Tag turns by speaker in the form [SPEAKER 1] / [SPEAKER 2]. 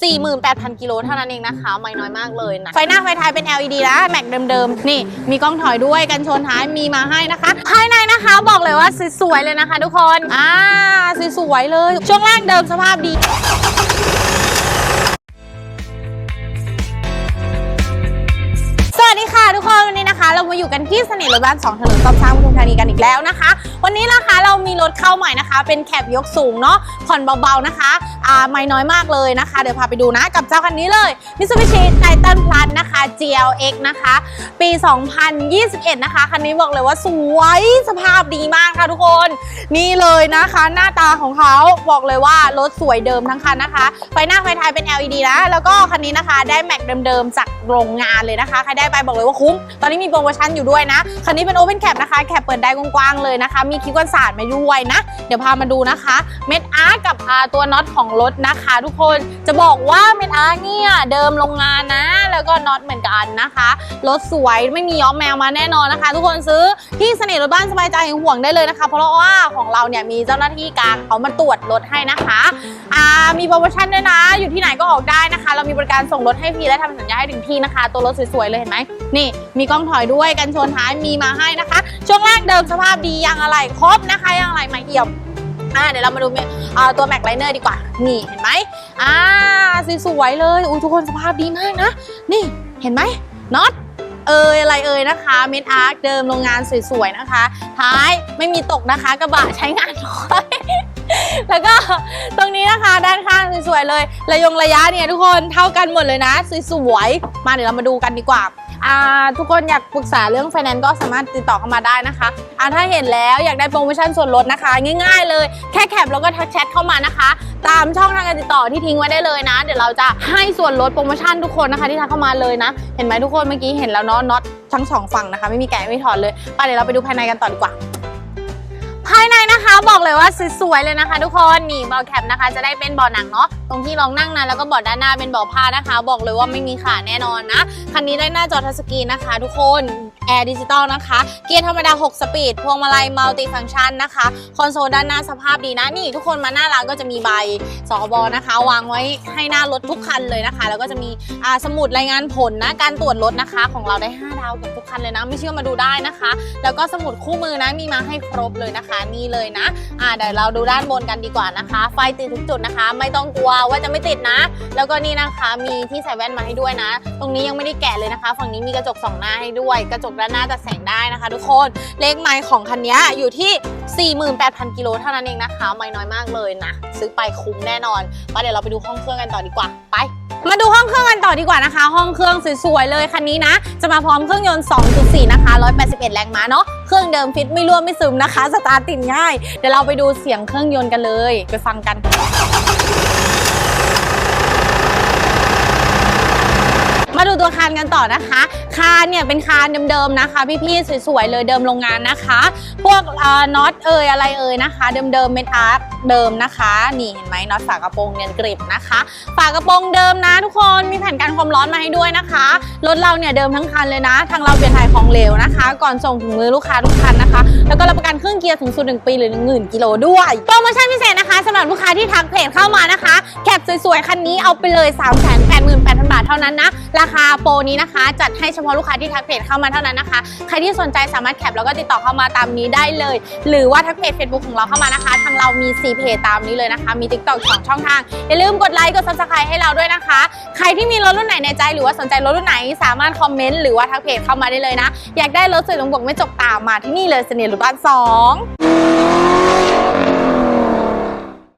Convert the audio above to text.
[SPEAKER 1] 48,000 กิโลเท่านั้นเองนะคะไม่น้อยมากเลยนะ ไฟหน้าไฟท้ายเป็น LED นะแม็กเดิมๆ นี่ มีกล้องถอยด้วยกันชนท้ายมีมาให้นะคะ ภายในนะคะบอกเลยว่าสวยๆเลยนะคะทุกคน อ่าสวยๆเลย ช่วงล่างเดิมสภาพดี มาอยู่กันที่เสน่ห์รถบ้าน2ถนนตอมช้างปทุมธานีกันอีกแล้วนะคะ วันนี้นะคะเรามีรถเข้าใหม่นะคะ เป็นแคปยกสูงเนาะผ่อนเบาๆนะคะอ่าไม่น้อยมากเลยนะคะ เดี๋ยวพาไปดูนะกับเจ้าคันนี้เลย Mitsubishi Titan Plus นะคะ GLX นะคะ ปี 2021 นะคะคันนี้บอกเลยว่าสวยสภาพดีมากค่ะทุกคน นี่เลยนะคะ หน้าตาของเขาบอกเลยว่ารถสวยเดิมทั้งคันนะคะ ไฟหน้าไฟท้ายเป็น LED นะแล้วก็คันนี้นะคะได้แม็กเดิมๆจากโรงงานเลยนะคะใครได้ไปบอกเลยว่าคุ้มตอนนี้มีโปรโมชั่นอยู่ด้วยนะคันนี้เป็น Open Cap นะคะแคปเปิดได้กว้างๆเลยนะคะ มีคลิปกันศาสตร์มาด้วยนะ เดี๋ยวพามาดูนะคะ เม็ดอาร์กับตัวน็อตของรถนะคะ ทุกคนจะบอกว่าเม็ดอาร์เนี่ยเดิมโรงงานนะ แล้วก็น็อตเหมือนกันนะคะรถสวยไม่มีย้อมแมวมาแน่นอนนะคะ ทุกคนซื้อที่เสน่ห์รถบ้านสบายใจห่วงได้เลยนะคะ เพราะว่าของเราเนี่ยมีเจ้าหน้าที่กลางเขามาตรวจรถให้นะคะอ่ามีโปรโมชั่นด้วยนะ อยู่ที่ไหนก็ออกได้นะคะ เรามีบริการส่งรถให้ฟรีและทำสัญญาให้ถึงที่นะคะ ตัวรถสวยๆเลยเห็นไหมนี่มีกล้องถอยด้วยกันชนท้ายมีมาให้นะคะ ช่วงล่างเดิมสภาพดียางอะไรครบนะคะยางอะไรไม่เอี่ยมอ่าเดี๋ยวเรามาดูตัวแม็กไลเนอร์ดีกว่า นี่เห็นไหมอ่าสวยๆเลยอุ้ยทุกคนสภาพดีมากนะ นี่เห็นไหมน็อตเอยอะไรเอยนะคะเมดอาร์คเดิมโรงงานสวยๆนะคะ ท้ายไม่มีตกนะคะกระบะใช้งานน้อยแล้วก็ตรงนี้นะคะด้านข้างสวยๆเลย ระยงระยะเนี่ยทุกคนเท่ากันหมดเลยนะ สวยๆมาเดี๋ยวเรามาดูกันดีกว่า ทุกคนอยากปรึกษาเรื่องไฟแนนซ์ก็สามารถติดต่อเข้ามาได้นะคะอ่าถ้าเห็นแล้วอยากได้โปรโมชั่นส่วนลดนะคะ ง่าย ๆ เลยแค่แคปแล้วก็ทักแชทเข้ามานะคะ ตามช่องทางการติดต่อที่ทิ้งไว้ได้เลยนะ เดี๋ยวเราจะให้ส่วนลดโปรโมชั่นทุกคนนะคะ ที่ทักเข้ามาเลยนะ เห็นไหมทุกคนเมื่อกี้เห็นแล้วเนาะน็อตทั้งสองฝั่งนะคะไม่มีแกะไม่ถอดเลยไปเดี๋ยวเราไปดูภายในกันต่อดีกว่าภายในนะคะบอกเลยว่าสวยๆเลยนะคะ ทุกคนนี่บาะแคปนะคะ จะได้เป็นบาะหนังเนาะตรงที่รองนั่งนะแล้วก็เบาะด้านหน้าเป็นเบาะผ้านะคะ บอกเลยว่าไม่มีขาแน่นอนนะคันนี้ได้หน้าจอทัชสกรีนนะคะ ทุกคนแอร์ดิจิตอลนะคะ เกียร์ธรรมดา 6 สปีด พวงมาลัยมัลติฟังก์ชันนะคะ คอนโซลด้านหน้าสภาพดีนะ นี่ทุกคนมาหน้าร้านก็จะมีใบสคบนะคะ วางไว้ให้หน้ารถทุกคันเลยนะคะ แล้วก็จะมีสมุดรายงานผลนะ การตรวจรถนะคะ ของเราได้ 5 ดาวกับทุกคันเลยนะ ไม่เชื่อมาดูได้นะคะ แล้วก็สมุดคู่มือนะมีมาให้ครบเลยนะคะ นี่เลยนะเดี๋ยวเราดูด้านบนกันดีกว่านะคะ ไฟติดทุกจุดนะคะ ไม่ต้องกลัวว่าจะไม่ติดนะ แล้วก็นี่นะคะมีที่ใส่แว่นมาให้ด้วยนะ ตรงนี้ยังไม่ได้แกะเลยนะคะ ฝั่งนี้มีกระจกสองหน้าให้ด้วย กระจกด้านหน้าตัดแสงได้นะคะ ทุกคนเลขไมล์ของคันนี้อยู่ที่ 48,000กิโลเท่านั้นเองนะคะไม่น้อยมากเลยนะ ซื้อไปคุ้มแน่นอนมาเดี๋ยวเราไปดูห้องเครื่องกันต่อดีกว่าไปมาดูห้องเครื่องกันต่อดีกว่านะคะ ห้องเครื่องสวยๆเลยคันนี้นะ จะมาพร้อมเครื่องยนต์ 2.4 นะคะ 181 แรงม้าเนาะ เครื่องเดิมฟิตไม่รั่วไม่ซึมนะคะ สตาร์ทติดง่าย เดี๋ยวเราไปดูเสียงเครื่องยนต์กันเลย ไปฟังกัน มาดูตัวคานกันต่อนะคะ คานเนี่ยเป็นคานเดิมๆนะคะ พี่ๆสวยๆเลยเดิมโรงงานนะคะ พวกน็อตเอยอะไรเอยนะคะ เดิมๆเมทอาร์เดิมนะคะ นี่เห็นไหมน็อตฝากระโปรงเนียนกริบนะคะ ฝากระโปรงเดิมนะทุกคนมีแผ่นกันความร้อนมาให้ด้วยนะคะรถเราเนี่ยเดิมทั้งคันเลยนะ ทางเราเปลี่ยนถ่ายของเหลวนะคะ ก่อนส่งถึงมือลูกค้าทุกคันนะคะ แล้วก็รับประกันเครื่องเกียร์สูงสุด1ปีหรือ 10,000กิโลด้วยโปรโมชั่นพิเศษนะคะสำหรับลูกค้าที่ทักเพจเข้ามานะคะแคปสวยๆคันนี้เอาไปเลย3 8 8 0 0 0 เท่านั้นนะ ราคาโปรนี้นะคะ จัดให้เฉพาะลูกค้าที่ทักเพจเข้ามาเท่านั้นนะคะ ใครที่สนใจสามารถแคปแล้วก็ติดต่อเข้ามาตามนี้ได้เลย หรือว่าทักเพจ Facebook ของเราเข้ามานะคะ ทางเรามี 4 เพจตามนี้เลยนะคะ มี TikTok สองช่องทาง อย่าลืมกดไลค์ กด Subscribe ให้เราด้วยนะคะ ใครที่มีรถรุ่นไหนในใจ หรือว่าสนใจรถรุ่นไหน สามารถคอมเมนต์หรือว่าทักเพจเข้ามาได้เลยนะ อยากได้รถสวยลงบกไม่จกตามมาที่นี่เลยเสน่ห์รถบ้านสอง